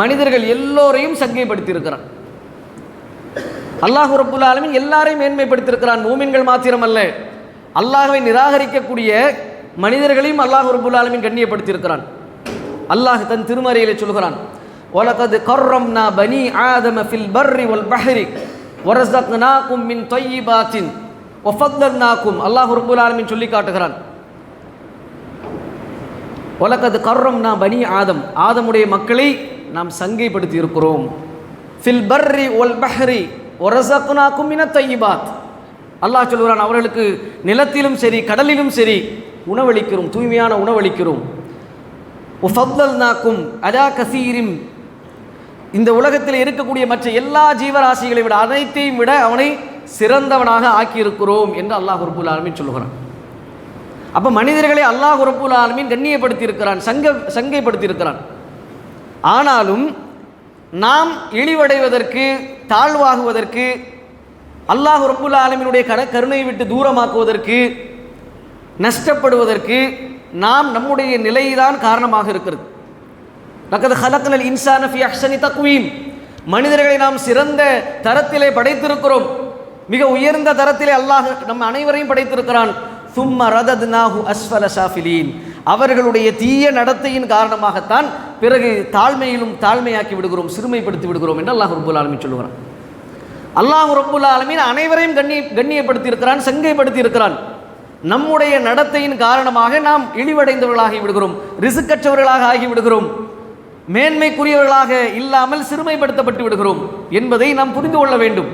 மனிதர்கள் எல்லோரையும் சங்கைப்படுத்தி இருக்கிறான் அல்லாஹ் ரப்புல் ஆலமீன் எல்லாரையும் மேன்மைப்படுத்தியிருக்கிறான். மூமின்கள் மாத்திரமல்ல அல்லாஹ்வை நிராகரிக்கக்கூடிய மனிதர்களையும் அல்லாஹ் ரப்புல் ஆலமீன் கண்ணியப்படுத்தியிருக்கிறான். அல்லாஹ் தன் திருமறையிலே சொல்கிறான் ஒலகது கர்ரம்னா பனி ஆதம ஃபில் பர்ரி வல் பஹ்ரி வரஸக்னாக்கும் மின் தொய்யிபாத்தின் ஒஃபத்தர்னாக்கும் அல்லாஹ் ரபுல் ஆலமின் சொல்லி காட்டுகிறான் ஒலக்கது கர்ரம்னா பனி ஆதம் ஆதமுடைய மக்களை நாம் சங்கைப்படுத்தி இருக்கிறோம் ஃபில் பர்ரி ஒல் பஹ்ரி ஒரசக்குனாக்கும் இன தையிபாத். அல்லாஹ் சொல்கிறான் அவர்களுக்கு நிலத்திலும் சரி கடலிலும் சரி உணவளிக்கிறோம் தூய்மையான உணவளிக்கிறோம். நாக்கும் அதா கசீரிம் இந்த உலகத்தில் இருக்கக்கூடிய மற்ற எல்லா ஜீவராசிகளை விட அனைத்தையும் விட அவனை சிறந்தவனாக ஆக்கியிருக்கிறோம் என்று அல்லாஹ் ரப்புல் ஆலமின் சொல்லுகிறான். அப்போ மனிதர்களை அல்லாஹ் ரப்புல் ஆலமின் கண்ணியப்படுத்தி இருக்கிறான் சங்க சங்கைப்படுத்தி இருக்கிறான் ஆனாலும் நாம் இழிவடைவதற்கு தாழ்வாகுவதற்கு அல்லாஹ் ரப்புல் ஆலமினுடைய கட கருணையை விட்டு தூரமாக்குவதற்கு நஷ்டப்படுவதற்கு நாம் நம்முடைய நிலைதான் காரணமாக இருக்கிறது. நக்கது ஹலக்கனல் இன்சான ஃபி அக்ஷனி தக்வீம். மனிதர்களை நாம் சிறந்த தரத்திலே படைத்திருக்கிறோம். மிக உயர்ந்த தரத்திலே அல்லாஹ் நம் அனைவரையும் படைத்திருக்கிறான். சும்ம ரதத்னாஹு அஸ்வல சாஃபிலீன் அவர்களுடைய தீய நடத்தையின் காரணமாகத்தான் பிறகு தாழ்மையிலும் தாழ்மையாக்கி விடுகிறோம் சிறுமைப்படுத்தி விடுகிறோம் என்று அல்லாஹ் ரப்புல் ஆலமீன் சொல்லுகிறான். அல்லாஹ் ரப்புல் ஆலமீன் அனைவரையும் கண்ணி கண்ணியப்படுத்தி இருக்கிறான் சங்கைப்படுத்தி இருக்கிறான் நம்முடைய நடத்தையின் காரணமாக நாம் இழிவடைந்தவர்களாகி விடுகிறோம் ரிசுக்கற்றவர்களாக ஆகி விடுகிறோம். மேன்மைக்குரியவர்களாக இல்லாமல் சிறுமைப்படுத்தப்பட்டு விடுகிறோம் என்பதை நாம் புரிந்து கொள்ள வேண்டும்.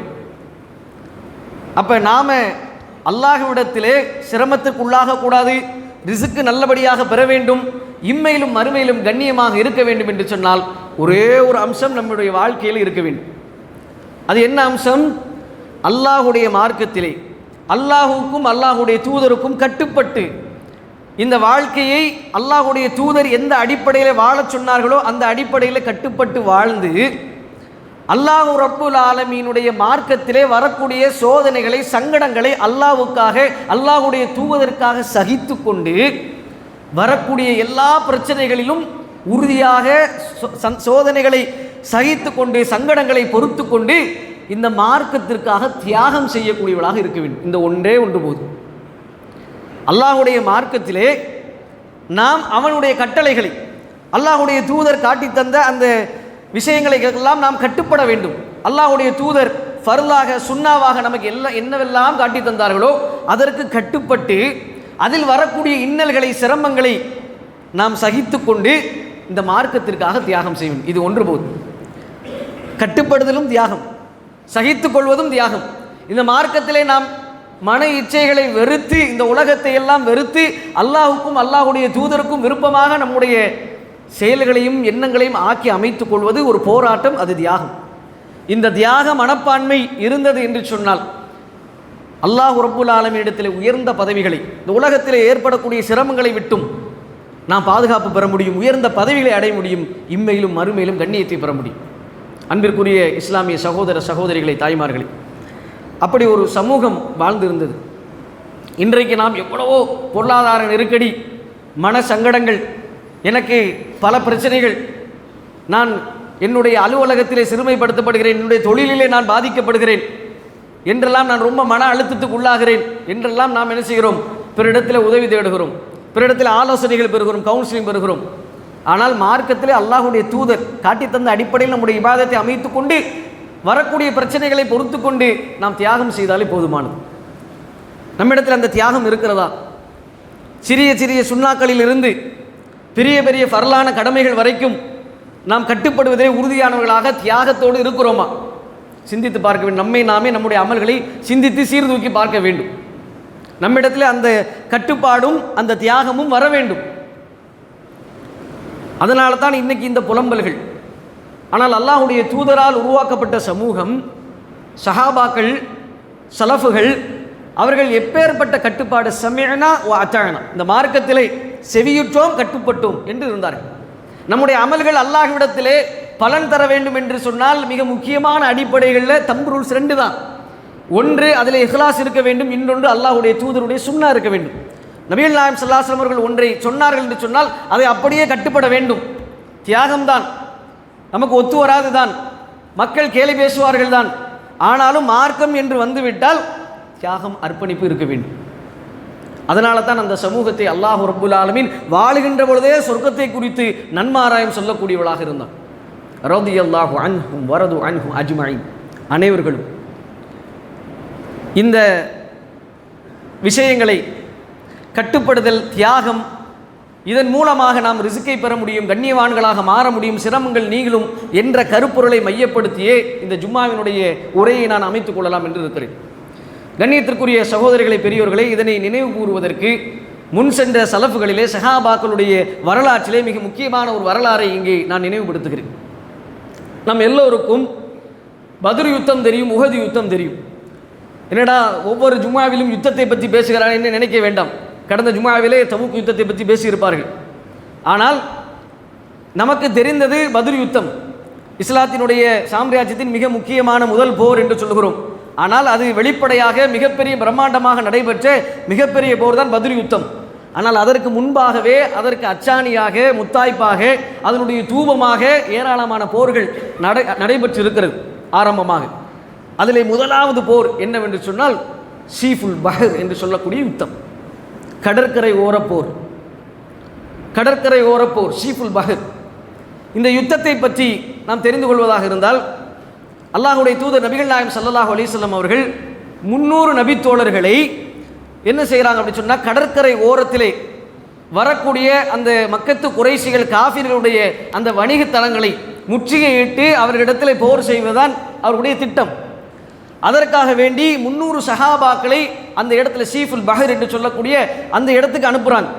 அப்போ நாம அல்லாஹ்விடத்திலே சிரமத்துக்கு உள்ளாக ரிசுக்கு நல்லபடியாக பெற வேண்டும். இம்மையிலும் மறுமையிலும் கண்ணியமாக இருக்க வேண்டும் என்று சொன்னால் ஒரே ஒரு அம்சம் நம்முடைய வாழ்க்கையில் இருக்க வேண்டும். அது என்ன அம்சம்? அல்லாஹுடைய மார்க்கத்திலே அல்லாஹுக்கும் அல்லாஹுடைய தூதருக்கும் கட்டுப்பட்டு இந்த வாழ்க்கையை அல்லாஹுடைய தூதர் எந்த அடிப்படையில் வாழச் சொன்னார்களோ அந்த அடிப்படையில் கட்டுப்பட்டு வாழ்ந்து அல்லாஹு ரப்புல் ஆலமீனுடைய மார்க்கத்திலே வரக்கூடிய சோதனைகளை சங்கடங்களை அல்லாஹ்வுக்காக அல்லாஹுடைய தூவதற்காக சகித்து கொண்டு வரக்கூடிய எல்லா பிரச்சனைகளிலும் உறுதியாக சந்- சோதனைகளை சகித்து கொண்டு சங்கடங்களை பொறுத்து கொண்டு இந்த மார்க்கத்திற்காக தியாகம் செய்யக்கூடியவளாக இருக்க வேண்டும். இந்த ஒன்றே ஒன்று போதும். அல்லாஹுடைய மார்க்கத்திலே நாம் அவனுடைய கட்டளைகளை அல்லாஹுடைய தூதர் காட்டித் தந்த அந்த விஷயங்களை எல்லாம் நாம் கட்டுப்பட வேண்டும். அல்லாஹுடைய தூதர் ஃபர்லாக சுண்ணாவாக நமக்கு எல்லாம் என்னவெல்லாம் காட்டி தந்தார்களோ அதற்கு கட்டுப்பட்டு அதில் வரக்கூடிய இன்னல்களை சிரமங்களை நாம் சகித்து கொண்டு இந்த மார்க்கத்திற்காக தியாகம் செய்வோம். இது ஒன்று போதும் கட்டுப்படுதலும் தியாகம். சகித்து கொள்வதும் தியாகம். இந்த மார்க்கத்திலே நாம் மன இச்சைகளை வெறுத்து இந்த உலகத்தை எல்லாம் வெறுத்து அல்லாஹுக்கும் அல்லாஹுடைய தூதருக்கும் விருப்பமாக நம்முடைய செயல்களையும் எண்ணங்களையும் ஆக்கி அமைத்துக் கொள்வது ஒரு போராட்டம் அது தியாகம். இந்த தியாக மனப்பான்மை இருந்தது என்று சொன்னால் அல்லாஹ் ரப்புல் ஆலமியிடத்தில் உயர்ந்த பதவிகளை இந்த உலகத்தில் ஏற்படக்கூடிய சிரமங்களை விட்டும் நாம் பாதுகாப்பு பெற முடியும் உயர்ந்த பதவிகளை அடைய முடியும் இம்மையிலும் மறுமையிலும் கண்ணியத்தை பெற முடியும். அன்பிற்குரிய இஸ்லாமிய சகோதர சகோதரிகளை தாய்மார்களே அப்படி ஒரு சமூகம் வாழ்ந்திருந்தது. இன்றைக்கு நாம் எவ்வளவோ பொருளாதார நெருக்கடி மன சங்கடங்கள் எனக்கு பல பிரச்சனைகள் நான் என்னுடைய அலுவலகத்திலே சிறுமைப்படுத்தப்படுகிறேன் என்னுடைய தொழிலிலே நான் பாதிக்கப்படுகிறேன் என்றெல்லாம் நான் ரொம்ப மன அழுத்தத்துக்கு உள்ளாகிறேன் என்றெல்லாம் நாம் என்ன செய்கிறோம்? பிறரிடத்தில் உதவி தேடுகிறோம். பிறரிடத்தில் ஆலோசனைகள் பெறுகிறோம் கவுன்சிலிங் பெறுகிறோம். ஆனால் மார்க்கத்திலே அல்லாஹுடைய தூதர் காட்டி தந்த அடிப்படையில் நம்முடைய விவாதத்தை அமைத்துக் கொண்டு வரக்கூடிய பிரச்சனைகளை பொறுத்து கொண்டு நாம் தியாகம் செய்தாலே போதுமானது. நம்மிடத்தில் அந்த தியாகம் இருக்கிறதா? சிறிய சிறிய சுண்ணாக்களில் இருந்து பெரிய பெரிய பரலான கடமைகள் வரைக்கும் நாம் கட்டுப்படுவதே உறுதியானவர்களாக தியாகத்தோடு இருக்கிறோமா? சிந்தித்து பார்க்க வேண்டும். நம்மை நாமே நம்முடைய அமல்களை சிந்தித்து சீர்தூக்கி பார்க்க வேண்டும். நம்மிடத்தில் அந்த கட்டுப்பாடும் அந்த தியாகமும் வர வேண்டும். அதனால தான் இன்னைக்கு இந்த புலம்பல்கள். ஆனால் அல்லாஹுடைய தூதரால் உருவாக்கப்பட்ட சமூகம் சஹாபாக்கள் சலஃபுகள் அவர்கள் எப்பேற்பட்ட கட்டுப்பாடு? சமயனா அச்சாயனா இந்த மார்க்கத்திலே செவியுற்றோம் கட்டுப்பட்டோம் என்று இருந்தார்கள். நம்முடைய அமல்கள் அல்லாஹ்விடத்திலே பலன் தர வேண்டும் என்று சொன்னால் மிக முக்கியமான அடிப்படைகளில் தம்பு ரூல்ஸ் ரெண்டு தான் ஒன்று அதில் இஹ்லாஸ் இருக்க வேண்டும். இன்னொன்று அல்லாஹ்வுடைய தூதருடைய சுண்ணா இருக்க வேண்டும். நபீல் நாயம் சல்லாஸ்லம் அவர்கள் ஒன்றை சொன்னார்கள் என்று சொன்னால் அதை அப்படியே கட்டுப்பட வேண்டும். தியாகம்தான். நமக்கு ஒத்து வராது தான் மக்கள் கேலி பேசுவார்கள் தான் ஆனாலும் மார்க்கம் என்று வந்துவிட்டால் தியாகம் அர்ப்பணிப்பு இருக்க வேண்டும். அதனால தான் அந்த சமூகத்தை அல்லாஹ் ரபுல் ஆலமின் வாழுகின்ற பொழுதே சொர்க்கத்தை குறித்து நன்மாராயம் சொல்லக்கூடியவளாக இருந்தான். ரதி அல்லாஹு அன்ஹும் வரது அன்ஹும் அஜ்மாயி அனைவர்களும் இந்த விஷயங்களை கட்டுப்படுதல் தியாகம் இதன் மூலமாக நாம் ரிசுக்கை பெற முடியும் கண்ணியவான்களாக மாற முடியும் சிரமங்கள் நீங்களும் என்ற கருப்பொருளை மையப்படுத்தியே இந்த ஜும்மாவினுடைய உரையை நான் அமைத்துக் கொள்ளலாம் என்று இருக்கிறேன். கண்ணியத்திற்குரிய சகோதரிகளை பெரியோர்களே இதனை நினைவு கூறுவதற்கு முன் சென்ற சலப்புகளிலே சஹாபாக்களுடைய வரலாற்றிலே மிக முக்கியமான ஒரு வரலாறை இங்கே நான் நினைவுபடுத்துகிறேன். நம் எல்லோருக்கும் பதிர் யுத்தம் தெரியும் உகதி யுத்தம் தெரியும். என்னடா ஒவ்வொரு ஜும்மாவிலும் யுத்தத்தை பற்றி பேசுகிறான் என்று நினைக்க வேண்டாம். கடந்த ஜும்மாவிலே தவுக்கு யுத்தத்தை பற்றி பேசியிருப்பார்கள். ஆனால் நமக்கு தெரிந்தது பதிர் யுத்தம். இஸ்லாத்தினுடைய சாம்ராஜ்யத்தின் மிக முக்கியமான முதல் போர் என்று சொல்கிறோம் ஆனால் அது வெளிப்படையாக மிகப்பெரிய பிரம்மாண்டமாக நடைபெற்ற மிகப்பெரிய போர் தான் பத்ர் யுத்தம். ஆனால் அதற்கு முன்பாகவே அதற்கு அச்சாணியாக முத்தாய்ப்பாக அதனுடைய தூபமாக ஏராளமான போர்கள் நடை நடைபெற்று இருக்கிறது ஆரம்பமாக. அதிலே முதலாவது போர் என்னவென்று சொன்னால் ஷீஃபுல் பஹர் என்று சொல்லக்கூடிய யுத்தம். கடற்கரை ஓரப்போர். கடற்கரை ஓரப்போர் ஷீஃபுல் பஹர். இந்த யுத்தத்தை பற்றி நாம் தெரிந்து கொள்வதாக இருந்தால் அல்லாஹுடைய தூதர் நபிகள் நாயம் சல்லாஹூ அலிசல்லம் அவர்கள் முன்னூறு நபித்தோழர்களை என்ன செய்கிறாங்க அப்படின்னு சொன்னால் கடற்கரை ஓரத்திலே வரக்கூடிய அந்த மக்கத்து குறைசிகள் காஃபிர்களுடைய அந்த வணிக தலங்களை முற்றுகையிட்டு அவர்களிடத்தில் போர் செய்வதுதான் அவர்களுடைய திட்டம். அதற்காக வேண்டி முன்னூறு சஹாபாக்களை அந்த இடத்துல சீஃபுல் பஹர் என்று சொல்லக்கூடிய அந்த இடத்துக்கு அனுப்புகிறாங்க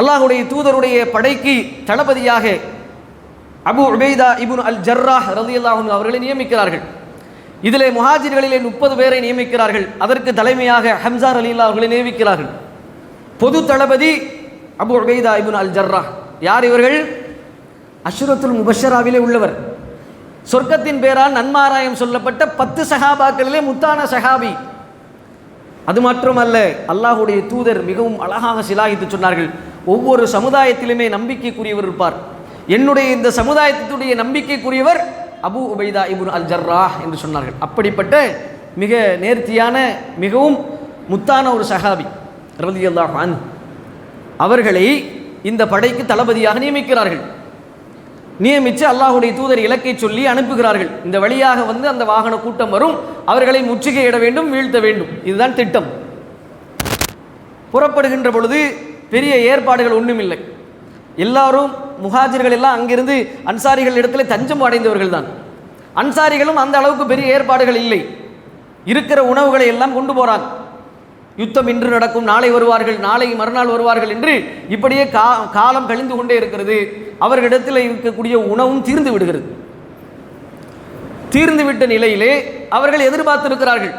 அல்லாஹுடைய தூதருடைய படைக்கு தளபதியாக அபு உபைதா இபுன் அல் ஜர்ராஹ் ரலியல்லாஹு அவர்களை நியமிக்கிறார்கள். இதிலே முஹாஜிர்களிலே முப்பது பேரை நியமிக்கிறார்கள். அதற்கு தலைமையாக ஹம்சார் அலில்லா அவர்களை நியமிக்கிறார்கள். பொது தளபதி அபு உபைதா இபுன் அல் ஜர்ரா. யார் இவர்கள்? அஷ்ரத்துல் முபஷராவிலே உள்ளவர். சொர்க்கத்தின் பேரால் நன்மாராயம் சொல்லப்பட்ட பத்து சஹாபாக்களிலே முத்தான சஹாபி. அது மட்டுமல்ல அல்லாஹுடைய தூதர் மிகவும் அழகாக சிலாகித்து சொன்னார்கள். ஒவ்வொரு சமுதாயத்திலுமே நம்பிக்கைக்குரியவர் இருப்பார். என்னுடைய இந்த சமுதாயத்தினுடைய நம்பிக்கைக்குரியவர் அபு உபைதா இபுன் அல் ஜர்ரா என்று சொன்னார்கள். அப்படிப்பட்ட மிக நேர்த்தியான மிகவும் முத்தான ஒரு சஹாபி ரதி அல்லாஹான் அவர்களை இந்த படைக்கு தளபதியாக நியமிக்கிறார்கள். நியமித்து அல்லாஹுடைய தூதர் இலக்கை சொல்லி அனுப்புகிறார்கள். இந்த வழியாக வந்து அந்த வாகன கூட்டம் வரும். அவர்களை முற்றுகையிட வேண்டும் வீழ்த்த வேண்டும். இதுதான் திட்டம். புறப்படுகின்ற பொழுது பெரிய ஏற்பாடுகள் ஒன்றுமில்லை எல்லாரும் முஹாஜிர்கள் எல்லாம் அங்கிருந்து அன்சாரிகள் இடத்துல தஞ்சம் அடைந்தவர்கள் தான். அன்சாரிகளும் அந்த அளவுக்கு பெரிய ஏற்பாடுகள் இல்லை. இருக்கிற உணவுகளை எல்லாம் கொண்டு போறாங்க. யுத்தம் இன்று நடக்கும் நாளை வருவார்கள் நாளை மறுநாள் வருவார்கள் என்று இப்படியே கா காலம் கழிந்து கொண்டே இருக்கிறது. அவர்களிடத்தில் இருக்கக்கூடிய உணவும் தீர்ந்து விடுகிறது. தீர்ந்து விட்ட நிலையிலே அவர்கள் எதிர்பார்த்திருக்கிறார்கள்.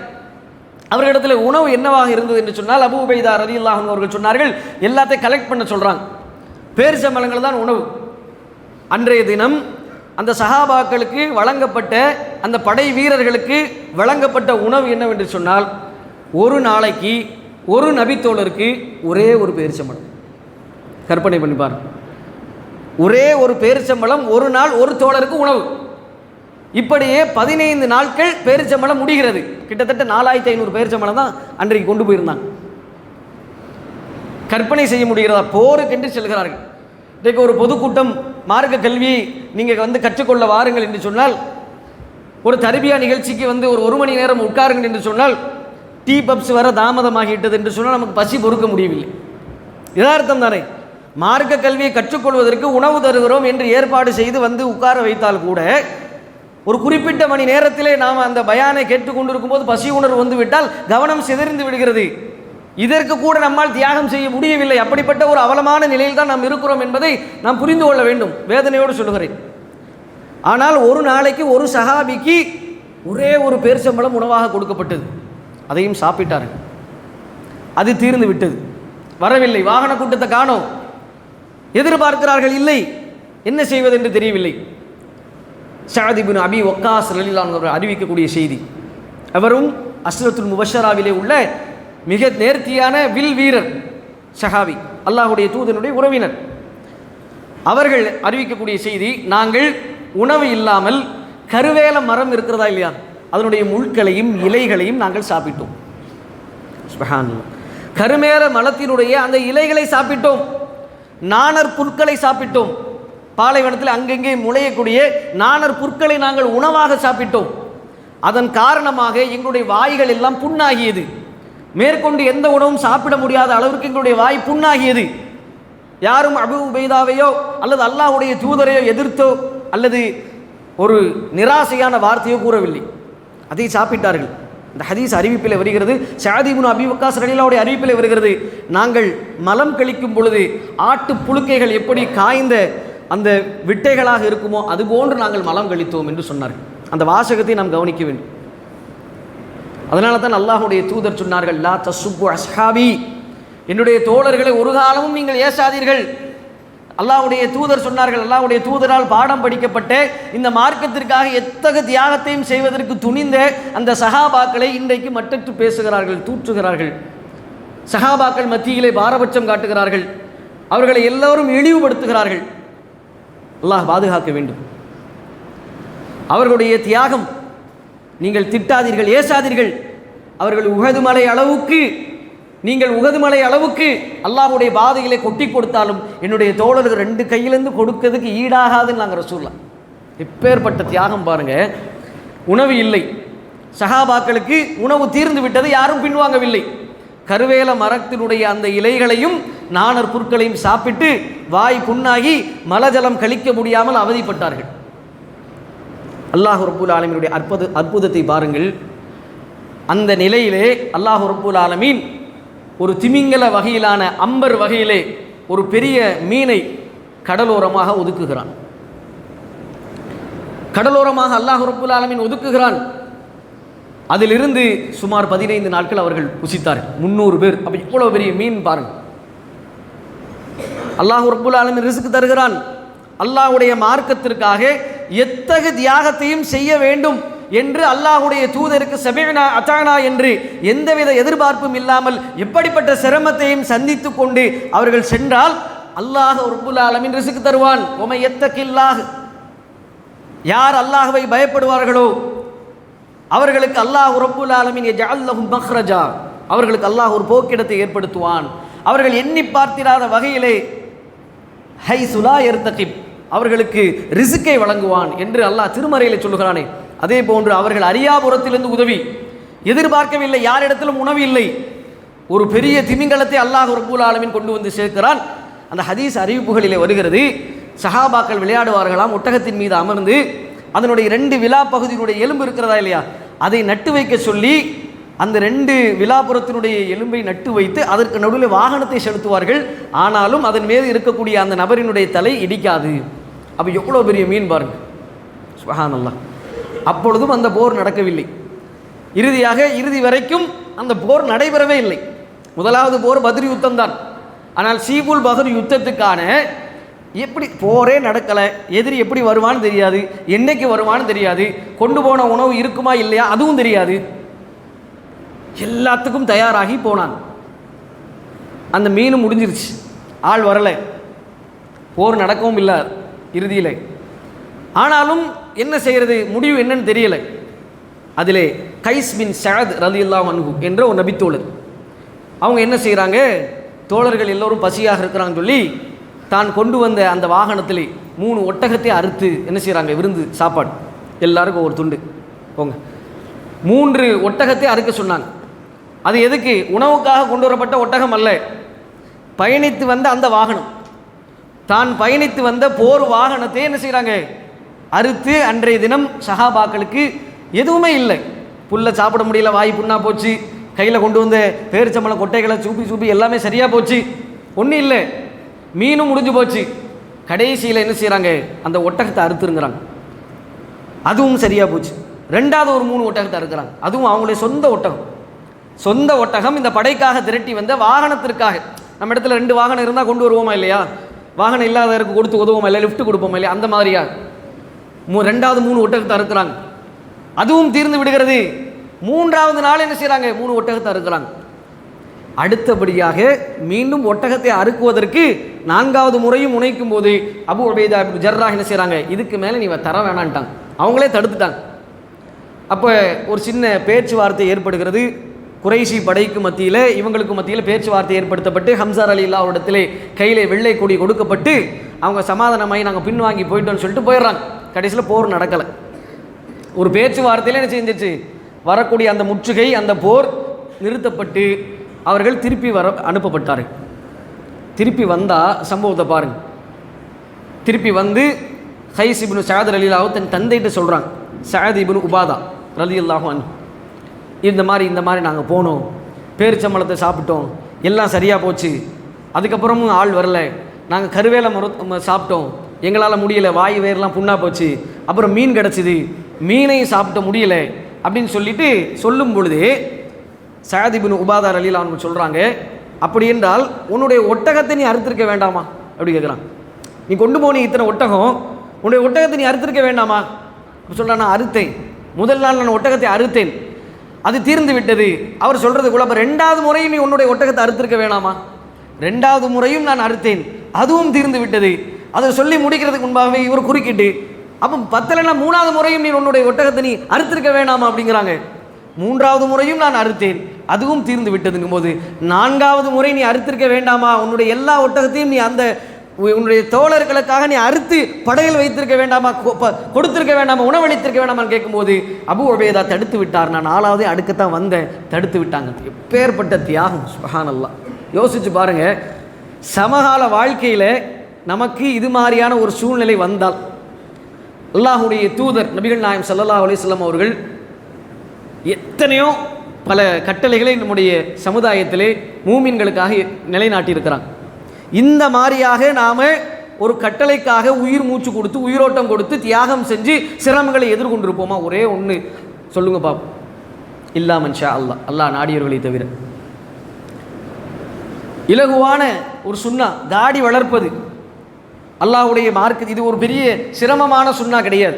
அவர்களிடத்தில் உணவு என்னவாக இருந்தது என்று சொன்னால் அபு உபைதா ரதி அவர்கள் சொன்னார்கள் எல்லாத்தையும் கலெக்ட் பண்ண சொல்கிறாங்க பேரிச்சம்பழங்கள் தான் உணவு. அன்றைய தினம் அந்த சஹாபாக்களுக்கு வழங்கப்பட்ட அந்த படை வீரர்களுக்கு வழங்கப்பட்ட உணவு என்னவென்று சொன்னால் ஒரு நாளைக்கு ஒரு நபித்தோழருக்கு ஒரே ஒரு பேரிச்சம்பழம். கற்பனை பண்ணி பாருங்கள் ஒரே ஒரு பேரிச்சம்பழம் ஒரு நாள் ஒரு தோழருக்கு உணவு. இப்படியே பதினைந்து நாட்கள் பேரிச்சம்பழம் முடிகிறது. கிட்டத்தட்ட நாலாயிரத்தி ஐநூறு பேரிச்சம்பழம் தான் அன்றைக்கு கொண்டு போயிருந்தாங்க. கற்பனை செய்ய முடிகிறதா? போருக்கென்று செல்கிறார்கள். இன்றைக்கு ஒரு பொதுக்கூட்டம் மார்க்க கல்வியை நீங்கள் வந்து கற்றுக்கொள்ள வாருங்கள் என்று சொன்னால் ஒரு தருபியா நிகழ்ச்சிக்கு வந்து ஒரு ஒரு மணி நேரம் உட்காருங்கள் என்று சொன்னால் டீ பப்ஸ் வர தாமதமாகிவிட்டது என்று சொன்னால் நமக்கு பசி பொறுக்க முடியவில்லை. யதார்த்தம் தானே? மார்க்க கல்வியை கற்றுக்கொள்வதற்கு உணவு தருகிறோம் என்று ஏற்பாடு செய்து வந்து உட்கார வைத்தால் கூட ஒரு குறிப்பிட்ட மணி நேரத்திலே நாம் அந்த பயானை கேட்டுக்கொண்டிருக்கும் போது பசி உணர்வு வந்துவிட்டால் கவனம் சிதறிந்து விடுகிறது. இதற்கு கூட நம்மால் தியாகம் செய்ய முடியவில்லை. அப்படிப்பட்ட ஒரு அவலமான நிலையில் தான் நாம் இருக்கிறோம் என்பதை நாம் புரிந்து கொள்ள வேண்டும். வேதனையோடு சொல்லுகிறேன். ஆனால் ஒரு நாளைக்கு ஒரு சஹாபிக்கு ஒரே ஒரு பேரிச்சம்பளம் உணவாக கொடுக்கப்பட்டது. அதையும் சாப்பிட்டார்கள். அது தீர்ந்து விட்டது. வரவில்லை. வாகன கூட்டத்தை காணோம். எதிர்பார்க்கிறார்கள் இல்லை. என்ன செய்வது என்று தெரியவில்லை ஷாதிபின் அபி ஒக்காஸ் லலிலான் அறிவிக்கக்கூடிய செய்தி. அவரும் அஸ்ரத்துல் முபஷராவிலே உள்ள மிக நேர்த்தியான வில் வீரர் ஷஹாபி அல்லாஹுடைய தூதனுடைய உறவினர். அவர்கள் அறிவிக்கக்கூடிய செய்தி நாங்கள் உணவு இல்லாமல் கருவேல மரம் இருக்கிறதா இல்லையா? அதனுடைய முள்களையும் இலைகளையும் நாங்கள் சாப்பிட்டோம். கருமேல மலத்தினுடைய அந்த இலைகளை சாப்பிட்டோம். நாணர் புற்களை சாப்பிட்டோம். பாலைவனத்தில் அங்கங்கே முளையக்கூடிய நாணர் புற்களை நாங்கள் உணவாக சாப்பிட்டோம். அதன் காரணமாக எங்களுடைய வாய்கள் எல்லாம் புண்ணாகியது. மேற்கொண்டு எந்த உணவும் சாப்பிட முடியாத அளவிற்கு எங்களுடைய வாய் புண்ணாகியது. யாரும் அபு உபைதாவையோ அல்லது அல்லாஹ்வுடைய தூதரையோ எதிர்த்தோ அல்லது ஒரு நிராசையான வார்த்தையோ கூறவில்லை. அதை சாப்பிட்டார்கள். இந்த ஹதீஸ் அறிவிப்பில் வருகிறது. ஷாதிபுன் அபிவக்காஸ் ரலிலாவுடைய அறிவிப்பில் வருகிறது. நாங்கள் மலம் கழிக்கும் பொழுது ஆட்டு புழுக்கைகள் எப்படி காய்ந்த அந்த விட்டைகளாக இருக்குமோ அதுபோன்று நாங்கள் மலம் கழித்தோம் என்று சொன்னார்கள். அந்த வாசகத்தை நாம் கவனிக்க வேண்டும். அதனால தான் அல்லாஹுடைய தூதர் சொன்னார்கள் லா தசுப்பு அஸ்ஹாபி. என்னுடைய தோழர்களை ஒரு காலமும் நீங்கள் ஏசாதீர்கள். அல்லாவுடைய தூதர் சொன்னார்கள் அல்லாவுடைய தூதரால் பாடம் படிக்கப்பட்ட இந்த மார்க்கத்திற்காக எத்தகு தியாகத்தையும் செய்வதற்கு துணிந்த அந்த சஹாபாக்களை இன்றைக்கு மட்டற்று பேசுகிறார்கள் தூற்றுகிறார்கள். சஹாபாக்கள் மத்தியிலே பாரபட்சம் காட்டுகிறார்கள். அவர்களை எல்லோரும் இழிவுபடுத்துகிறார்கள். அல்லாஹ் பாதுகாக்க வேண்டும். அவர்களுடைய தியாகம் நீங்கள் திட்டாதீர்கள் ஏசாதீர்கள். அவர்கள் உகது மலை அளவுக்கு நீங்கள் உகது மலை அளவுக்கு அல்லாஹுடைய பாதைகளை கொட்டி கொடுத்தாலும் என்னுடைய தோழர்கள் ரெண்டு கையிலேருந்து கொடுக்கிறதுக்கு ஈடாகாதுன்னு நாங்கள் ரசூல்லாம் இப்பேற்பட்ட தியாகம் பாருங்கள் உணவு இல்லை. சகாபாக்களுக்கு உணவு தீர்ந்து விட்டது யாரும் பின்வாங்கவில்லை. கருவேல மரத்தினுடைய அந்த இலைகளையும் நாணர் புற்களையும் சாப்பிட்டு வாய் புண்ணாகி மலஜலம் கழிக்க முடியாமல் அவதிப்பட்டார்கள். அல்லாஹ் ரப்புல் ஆலமீனுடைய அற்புத அற்புதத்தை பாருங்கள். அந்த நிலையிலே அல்லாஹ் ரப்புல் ஆலமீன் ஒரு திமிங்கல வகையிலான அம்பர் வகையிலே ஒரு பெரிய மீனை கடலோரமாக ஒதுக்குகிறான். கடலோரமாக அல்லாஹ் ரப்புல் ஆலமீன் ஒதுக்குகிறான். அதிலிருந்து சுமார் பதினைந்து நாட்கள் அவர்கள் புசித்தார்கள் முந்நூறு பேர். அப்போ இவ்வளோ பெரிய மீன் பாருங்க. அல்லாஹ் ரப்புல் ஆலமின் ரிசுக்கு தருகிறான். அல்லாஹ்வுடைய மார்க்கத்திற்காக எத்தகு தியாகத்தையும் செய்ய வேண்டும் என்று அல்லாஹுடைய தூதருக்கு செபேனா அச்சானா என்று எந்தவித எதிர்பார்ப்பும் இல்லாமல் எப்படிப்பட்ட சிரமத்தையும் சந்தித்து கொண்டு அவர்கள் சென்றால் அல்லாஹ் ரப்புல் ஆலமீன் ரிசுக்கு தருவான். உமை எத்தக்கில்லாஹ் யார் அல்லாஹுவை பயப்படுவார்களோ அவர்களுக்கு அல்லாஹ் ரப்புல் ஆலமின் யஜஅல்லஹும் மஹ்ரஜா. அவர்களுக்கு அல்லாஹ் ஒரு போக்கிடத்தை ஏற்படுத்துவான். அவர்கள் எண்ணி பார்த்திராத வகையிலே ஹை சுலா எர்த்தகிப் அவர்களுக்கு ரிசுக்கை வழங்குவான் என்று அல்லாஹ் திருமறையில் சொல்லுகிறானே. அதே போன்று அவர்கள் அரியாபுரத்திலிருந்து உதவி. எதிர்பார்க்கவில்லை யாரிடத்திலும் உணவு இல்லை. ஒரு பெரிய திமிங்கலத்தை அல்லாஹ் ரபுல் ஆலமின் கொண்டு வந்து சேர்க்கிறான். அந்த ஹதீஸ் அறிவிப்புகளிலே வருகிறது. சஹாபாக்கள் விளையாடுவார்களாம் ஒட்டகத்தின் மீது அமர்ந்து அதனுடைய ரெண்டு விழா பகுதியினுடைய எலும்பு இருக்கிறதா இல்லையா? அதை நட்டு வைக்க சொல்லி அந்த ரெண்டு விழாபுரத்தினுடைய எலும்பை நட்டு வைத்து அதற்கு நடுவில் வாகனத்தை செலுத்துவார்கள். ஆனாலும் அதன் மீது இருக்கக்கூடிய அந்த நபரினுடைய தலை இடிக்காது. அப்போ எவ்வளோ பெரிய மீன் பாருங்க. சுபஹானல்லாஹ் அப்பொழுதும் அந்த போர் நடக்கவில்லை. இறுதியாக இறுதி வரைக்கும் அந்த போர் நடைபெறவே இல்லை. முதலாவது போர் பத்ரி யுத்தம் தான். ஆனால் சீபுல் பஹர் யுத்தத்துக்கான எப்படி போரே நடக்கலை எதிரி எப்படி வருவான்னு தெரியாது என்னைக்கு வருவான்னு தெரியாது கொண்டு போன உணவு இருக்குமா இல்லையா அதுவும் தெரியாது. எல்லாத்துக்கும் தயாராகி போனான். அந்த மீனும் முடிஞ்சிருச்சு. ஆள் வரலை. போர் நடக்கவும் இல்லை. இறுதியில். ஆனாலும் என்ன செய்கிறது? முடிவு என்னன்னு தெரியலை. அதிலே கைஸ் பின் சஅத் ரலியல்லாஹு அன்ஹு என்ற ஒரு நபித்தோழர் அவங்க என்ன செய்கிறாங்க தோழர்கள் எல்லோரும் பசியாக இருக்கிறாங்கன்னு சொல்லி தான் கொண்டு வந்த அந்த வாகனத்திலே மூணு ஒட்டகத்தை அறுத்து என்ன செய்கிறாங்க விருந்து சாப்பாடு. எல்லாருக்கும் ஒரு துண்டு. போங்க. மூன்று ஒட்டகத்தை அறுக்க சொன்னாங்க. அது எதுக்கு? உணவுக்காக கொண்டு வரப்பட்ட ஒட்டகம் அல்ல. பயணித்து வந்த அந்த வாகனம். தான் பயணித்து வந்த போர் வாகனத்தை என்ன செய்கிறாங்க அறுத்து அன்றைய தினம் சஹாபாக்களுக்கு எதுவுமே இல்லை. புல்லை சாப்பிட முடியல வாய் புண்ணா போச்சு. கையில் கொண்டு வந்த பேரிச்சம்பளம் கொட்டைகளை சூப்பி சூப்பி எல்லாமே சரியாக போச்சு. ஒன்றும் இல்லை. மீனும் முடிஞ்சு போச்சு. கடைசியில் என்ன செய்கிறாங்க அந்த ஒட்டகத்தை அறுத்துருங்கிறாங்க. அதுவும் சரியாக போச்சு. ரெண்டாவது ஒரு மூணு ஒட்டகத்தை அறுக்கிறாங்க. அதுவும் அவங்களுடைய சொந்த ஒட்டகம். சொந்த ஒட்டகம் இந்த படைக்காக திரட்டி வந்த வாகனத்திற்காக. நம்ம இடத்துல ரெண்டு வாகனம் இருந்தால் கொண்டு வருவோமா இல்லையா? வாகனம் இல்லாதவருக்கு கொடுத்து உதவுமா இல்லை லிஃப்ட் கொடுப்போமா இல்லையா? அந்த மாதிரியா? மூ ரெண்டாவது மூணு ஒட்டகத்தை அறுக்கிறாங்க அதுவும் தீர்ந்து விடுகிறது. மூன்றாவது நாள் என்ன செய்கிறாங்க மூணு ஒட்டகத்தை அறுக்கிறாங்க அடுத்தபடியாக மீண்டும் ஒட்டகத்தை அறுக்குவதற்கு நான்காவது முறையும் முனைக்கும் போது அபு உபேதா இப்னு ஜர்ரா என்ன செய்கிறாங்க இதுக்கு மேலே நீ தர வேணான்ட்டாங்க. அவங்களே தடுத்துட்டாங்க. அப்போ ஒரு சின்ன பேச்சுவார்த்தை ஏற்படுகிறது. குறைஷி படைக்கு மத்தியில் இவங்களுக்கு மத்தியில் பேச்சுவார்த்தை ஏற்படுத்தப்பட்டு ஹம்சார் அலி இல்லாவிடத்திலே கையிலே வெள்ளை கொடி கொடுக்கப்பட்டு அவங்க சமாதானமாகி நாங்கள் பின்வாங்கி போயிட்டோம்னு சொல்லிட்டு போயிடுறாங்க. கடைசியில் போர் நடக்கலை. ஒரு பேச்சுவார்த்தையில் என்ன செஞ்சிச்சு? வரக்கூடிய அந்த முற்றுகை அந்த போர் நிறுத்தப்பட்டு அவர்கள் திருப்பி வர அனுப்பப்பட்டார்கள் திருப்பி வந்தால் சம்பவத்தை பாருங்க. திருப்பி வந்து ஹைஸ் இபின் சாதர் அலிலாவும் தன் தந்தைகிட்ட சொல்கிறாங்க சாயத் இபின் உபாதா ரலி அல்லாஹும் இந்த மாதிரி இந்த மாதிரி நாங்கள் போனோம். பேரிச்சம்பளத்தை சாப்பிட்டோம். எல்லாம் சரியாக போச்சு. அதுக்கப்புறமும் ஆள் வரல. நாங்கள் கருவேல முற சாப்பிட்டோம். எங்களால் முடியல. வாய் வேர்லாம் புண்ணாக போச்சு. அப்புறம் மீன் கிடச்சிது. மீனையும் சாப்பிட்ட முடியல. அப்படின்னு சொல்லிட்டு சொல்லும் பொழுது சயாதிபின் உபாதார் அலியில் அவங்க சொல்கிறாங்க அப்படி என்றால் உன்னுடைய ஒட்டகத்தை நீ அறுத்திருக்க வேண்டாமா? அப்படி கேட்குறான் நீ கொண்டு போனி இத்தனை ஒட்டகம் உன்னுடைய ஒட்டகத்தை நீ அறுத்திருக்க வேண்டாமா? அப்படி சொல்கிறான் நான் அறுத்தேன். முதல் நாள் நான் ஒட்டகத்தை அறுத்தேன். அது தீர்ந்து விட்டது. அவர் சொல்கிறது கூட அப்போ ரெண்டாவது முறையும் நீ உன்னுடைய ஒட்டகத்தை அறுத்திருக்க வேணாமா? ரெண்டாவது முறையும் நான் அறுத்தேன். அதுவும் தீர்ந்து விட்டது. அதை சொல்லி முடிக்கிறதுக்கு முன்பாகவே இவர் குறுக்கிட்டு அப்போ பத்தலைன்னா மூணாவது முறையும் நீ உன்னுடைய ஒட்டகத்தை நீ அறுத்திருக்க வேணாமா அப்படிங்கிறாங்க. மூன்றாவது முறையும் நான் அறுத்தேன். அதுவும் தீர்ந்து விட்டதுங்கும் போது நான்காவது முறை நீ அறுத்திருக்க வேண்டாமா? உன்னுடைய எல்லா ஒட்டகத்தையும் நீ அந்த உன்னுடைய தோழர்களுக்காக நீ அறுத்து படையில் வைத்திருக்க வேண்டாமா? ப- கொடுத்திருக்க வேண்டாமா? உணவளித்திருக்க வேண்டாமான்னு கேட்கும்போது அபு உபேதா தடுத்து விட்டார். நான் நாலாவது அடுக்கத்தான் வந்தேன். தடுத்து விட்டாங்க. எப்பேற்பட்ட தியாகம். சுபஹானல்லாஹ் யோசிச்சு பாருங்க. சமகால வாழ்க்கையில் நமக்கு இது மாதிரியான ஒரு சூழ்நிலை வந்தால் அல்லாஹுடைய தூதர் நபிகள் நாயம் சல்லல்லா அலிஸ்லாம் அவர்கள் எத்தனையோ பல கட்டளைகளை நம்முடைய சமுதாயத்திலே மூமின்களுக்காக நிலைநாட்டியிருக்கிறாங்க. இந்த மாதிரியாக நாம் ஒரு கட்டளைக்காக உயிர் மூச்சு கொடுத்து உயிரோட்டம் கொடுத்து தியாகம் செஞ்சு சிரமங்களை எதிர்கொண்டிருப்போமா? ஒரே ஒன்று சொல்லுங்க பாப்போம். இல்லா மன்ஷா அல்லாஹ். அல்லா நாடியவர்களை தவிர. இலகுவான ஒரு சுண்ணா தாடி வளர்ப்பது. அல்லாஹ்வுடைய மார்க்கு இது ஒரு பெரிய சிரமமான சுண்ணா கிடையாது.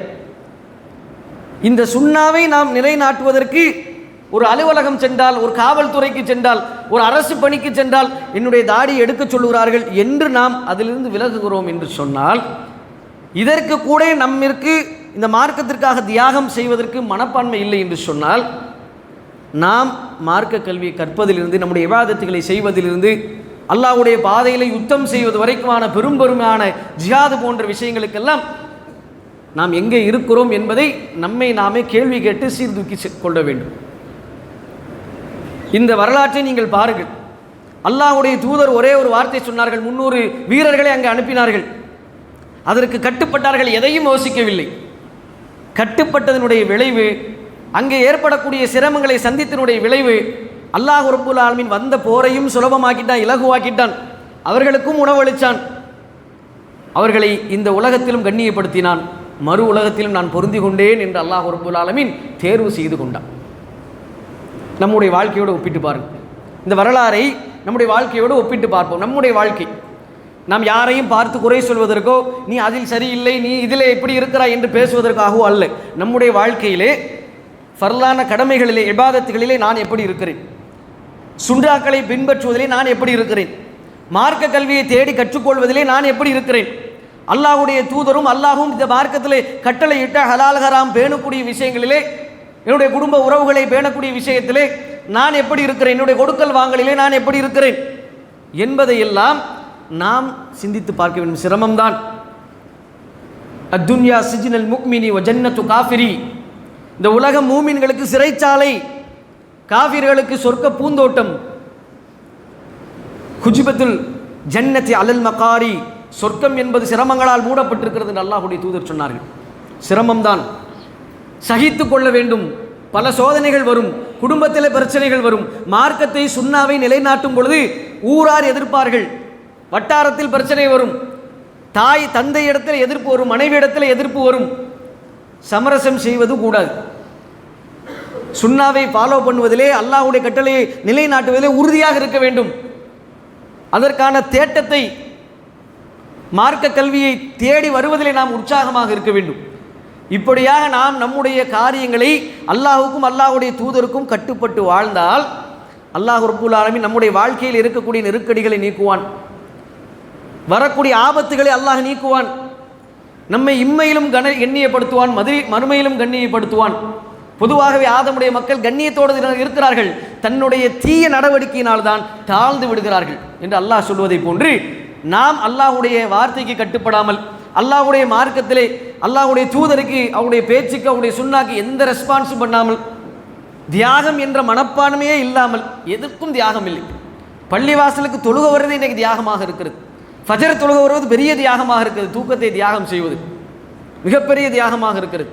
இந்த சுண்ணாவை நாம் நிலைநாட்டுவதற்கு ஒரு அலுவலகம் சென்றால் ஒரு காவல்துறைக்கு சென்றால் ஒரு அரசு பணிக்கு சென்றால் என்னுடைய தாடி எடுக்க சொல்லுகிறார்கள் என்று நாம் அதிலிருந்து விலகுகிறோம் என்று சொன்னால் இதற்கு கூட நம்மிற்கு இந்த மார்க்கத்திற்காக தியாகம் செய்வதற்கு மனப்பான்மை இல்லை என்று சொன்னால் நாம் மார்க்க கல்வியை கற்பதிலிருந்து நம்முடைய விவாதத்துகளை செய்வதிலிருந்து அல்லாஹுடைய பாதையில் யுத்தம் செய்வது வரைக்குமான பெரும் பெருமையான போன்ற விஷயங்களுக்கெல்லாம் நாம் எங்கே இருக்கிறோம் என்பதை நம்மை நாமே கேள்வி கேட்டு சீர்தூக்கி செ- கொள்ள வேண்டும். இந்த வரலாற்றை நீங்கள் பாருங்கள். அல்லாஹுடைய தூதர் ஒரே ஒரு வார்த்தை சொன்னார்கள் முன்னூறு வீரர்களை அங்கே அனுப்பினார்கள். அதற்கு கட்டுப்பட்டார்கள் எதையும் யோசிக்கவில்லை. கட்டுப்பட்டதனுடைய விளைவு அங்கே ஏற்படக்கூடிய சிரமங்களை சந்தித்தனுடைய விளைவு அல்லாஹ் ரபுல் ஆலமீன் வந்த போரையும் சுலபமாக்கிட்டான் இலகுவாக்கிட்டான். அவர்களுக்கும் உணவளித்தான் அவர்களை இந்த உலகத்திலும் கண்ணியப்படுத்தினான். மறு உலகத்திலும் நான் பொருந்தி கொண்டேன் என்று அல்லாஹ் ரபுல் ஆலமின் தேர்வு செய்து கொண்டான். நம்முடைய வாழ்க்கையோடு ஒப்பிட்டு பாருங்கள் இந்த வரலாறை நம்முடைய வாழ்க்கையோடு ஒப்பிட்டு பார்ப்போம். நம்முடைய வாழ்க்கை. நாம் யாரையும் பார்த்து குறை சொல்வதற்கோ நீ அதில் சரியில்லை நீ இதில் எப்படி இருக்கிறாய் என்று பேசுவதற்காகவோ அல்ல. நம்முடைய வாழ்க்கையிலே ஃபர்லான கடமைகளிலே இபாதத்துகளிலே நான் எப்படி இருக்கிறேன்? சுண்டாக்களை பின்பற்றுவதிலே நான் எப்படி இருக்கிறேன்? மார்க்க கல்வியை தேடி கற்றுக்கொள்வதிலே நான் எப்படி இருக்கிறேன்? அல்லாஹ்வுடைய தூதரும் அல்லாஹும் இந்த மார்க்கத்திலே கட்டளையிட்ட ஹலால் ஹராம் பேணக்கூடிய விஷயங்களிலே என்னுடைய குடும்ப உறவுகளை பேணக்கூடிய விஷயத்திலே நான் எப்படி இருக்கிறேன்? என்னுடைய கொடுக்கல் வாங்கலிலே நான் எப்படி இருக்கிறேன்? என்பதையெல்லாம் நாம் சிந்தித்து பார்க்க வேண்டும். சிரமம்தான். அத்துன்யா சிஜினல் முக்மினி ஒ ஜன்னத்து காஃபிரி. இந்த உலகம் மூமின்களுக்கு சிறைச்சாலை காஃபிர்களுக்கு சொர்க்க பூந்தோட்டம். குஜிபத்துல் ஜன்னத்தி அலல் மகாரி. சொர்க்கம் என்பது சிரமங்களால் மூடப்பட்டிருக்கிறது என்று தூதர் சொன்னார்கள். சிரமம்தான். சகித்து கொள்ள வேண்டும். பல சோதனைகள் வரும். குடும்பத்தில் பிரச்சனைகள் வரும். மார்க்கத்தை சுண்ணாவை நிலைநாட்டும் பொழுது ஊரார் எதிர்ப்பார்கள். வட்டாரத்தில் பிரச்சனை வரும். தாய் தந்தை இடத்தில் எதிர்ப்பு வரும். மனைவி இடத்தில் எதிர்ப்பு வரும். சமரசம் செய்வது கூடாது. சுண்ணாவை ஃபாலோ பண்ணுவதிலே அல்லாஹுடைய கட்டளையை நிலைநாட்டுவதிலே உறுதியாக இருக்க வேண்டும். அதற்கான தேட்டத்தை மார்க்க கல்வியை தேடி வருவதிலே நாம் உற்சாகமாக இருக்க வேண்டும். இப்படியாக நாம் நம்முடைய காரியங்களை அல்லாஹுக்கும் அல்லாஹ்வுடைய தூதருக்கும் கட்டுப்பட்டு வாழ்ந்தால் அல்லாஹ் ரப்புல் ஆலமி நம்முடைய வாழ்க்கையில் இருக்கக்கூடிய நெருக்கடிகளை நீக்குவான். வரக்கூடிய ஆபத்துகளை அல்லாஹ் நீக்குவான். நம்மை இம்மையிலும் கண கண்ணியப்படுத்துவான் மதுரை மறுமையிலும் கண்ணியப்படுத்துவான். பொதுவாகவே ஆதமுடைய மக்கள் கண்ணியத்தோடு இருக்கிறார்கள். தன்னுடைய தீய நடவடிக்கையினால் தான் தாழ்ந்து விடுகிறார்கள் என்று அல்லாஹ் சொல்வதை போன்று நாம் அல்லாஹுடைய வார்த்தைக்கு கட்டுப்படாமல் அல்லாஹுடைய மார்க்கத்திலே அல்லாஹுடைய தூதருக்கு அவருடைய பேச்சுக்கு அவருடைய சுண்ணாக்கு எந்த ரெஸ்பான்ஸும் பண்ணாமல் தியாகம் என்ற மனப்பான்மையே இல்லாமல் எதுக்கும் தியாகம் இல்லை. பள்ளிவாசலுக்கு தொழுக வருவது இன்னைக்கு தியாகமாக இருக்கிறது. ஃபஜர் தொழுக வருவது பெரிய தியாகமாக இருக்கிறது. தூக்கத்தை தியாகம் செய்வது மிகப்பெரிய தியாகமாக இருக்கிறது.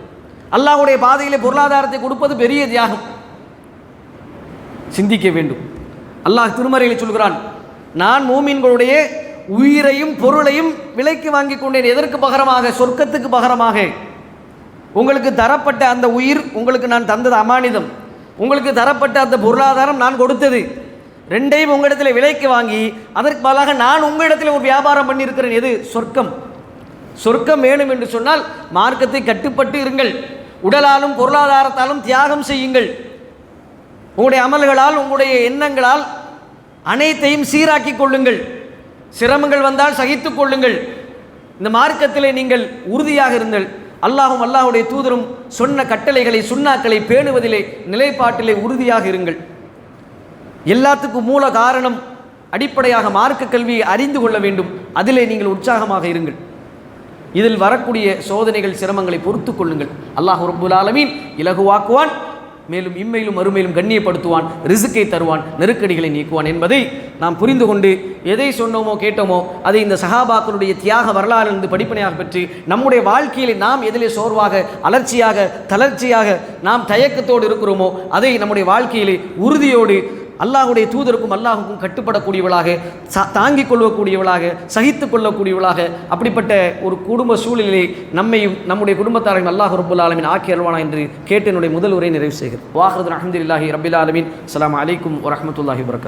அல்லாஹ்வுடைய பாதையிலே பொருளாதாரத்தை கொடுப்பது பெரிய தியாகம். சிந்திக்க வேண்டும். அல்லாஹ் திருமறையில் சொல்கிறான் நான் மூமின்களுடைய உயிரையும் பொருளையும் விலைக்கு வாங்கி கொண்டேன். எதற்கு பகரமாக? சொர்க்கத்துக்கு பகரமாக. உங்களுக்கு தரப்பட்ட அந்த உயிர் உங்களுக்கு நான் தந்தது அமானிதம். உங்களுக்கு தரப்பட்ட அந்த பொருளாதாரம் நான் கொடுத்தது. ரெண்டையும் உங்களிடத்தில் விலைக்கு வாங்கி அதற்கு பதிலாக நான் உங்களிடத்தில் ஒரு வியாபாரம் பண்ணியிருக்கிறேன். எது? சொர்க்கம். சொர்க்கம் வேணும் என்று சொன்னால் மார்க்கத்தை கட்டுப்பட்டு இருங்கள். உடலாலும் பொருளாதாரத்தாலும் தியாகம் செய்யுங்கள். உங்களுடைய அமல்களால் உங்களுடைய எண்ணங்களால் அனைத்தையும் சீராக்கி கொள்ளுங்கள். சிரமங்கள் வந்தால் சகித்து கொள்ளுங்கள். இந்த மார்க்கத்திலே நீங்கள் உறுதியாக இருங்கள். அல்லாஹும் அல்லாஹுடைய தூதரும் சொன்ன கட்டளைகளை சுண்ணாக்களை பேணுவதிலே நிலைப்பாட்டிலே உறுதியாக இருங்கள். எல்லாத்துக்கும் மூல காரணம் அடிப்படையாக மார்க்க கல்வியை அறிந்து கொள்ள வேண்டும். அதிலே நீங்கள் உற்சாகமாக இருங்கள். இதில் வரக்கூடிய சோதனைகள் சிரமங்களை பொறுத்து கொள்ளுங்கள். அல்லாஹ் ரபுல் ஆலமீன் இலகுவாக்குவான். மேலும் இம்மையிலும் மறுமையிலும் கண்ணியப்படுத்துவான் ரிசுக்கை தருவான் நெருக்கடிகளை நீக்குவான் என்பதை நாம் புரிந்து கொண்டு எதை சொன்னோமோ கேட்டோமோ அதை இந்த சகாபாக்களுடைய தியாக வரலாறிலிருந்து படிப்பனையாக பெற்று நம்முடைய வாழ்க்கையில் நாம் எதிலே சோர்வாக அலர்ச்சியாக தளர்ச்சியாக நாம் தயக்கத்தோடு இருக்கிறோமோ அதை நம்முடைய வாழ்க்கையிலே உறுதியோடு அல்லாஹுடைய தூதருக்கும் அல்லாஹுக்கும் கட்டுப்படக்கூடியவளாக தாங்கிக் கொள்ளக்கூடியவளாக சகித்து கொள்ளக்கூடியவளாக அப்படிப்பட்ட ஒரு குடும்ப சூழலிலே நம்மையும் நம்முடைய குடும்பத்தாரையும் அல்லாஹ் ரபுல் ஆலமின் ஆக்கி அல்வானா என்று கேட்டு என்னுடைய முதல் உரை நிறைவு செய்கிறேன். வாஹரது அஹமதுல்லாஹி ரபில் ஆலமின். அலாம் அலைக்கும் வரமத்துல்லாஹி வபரகாத்துஹு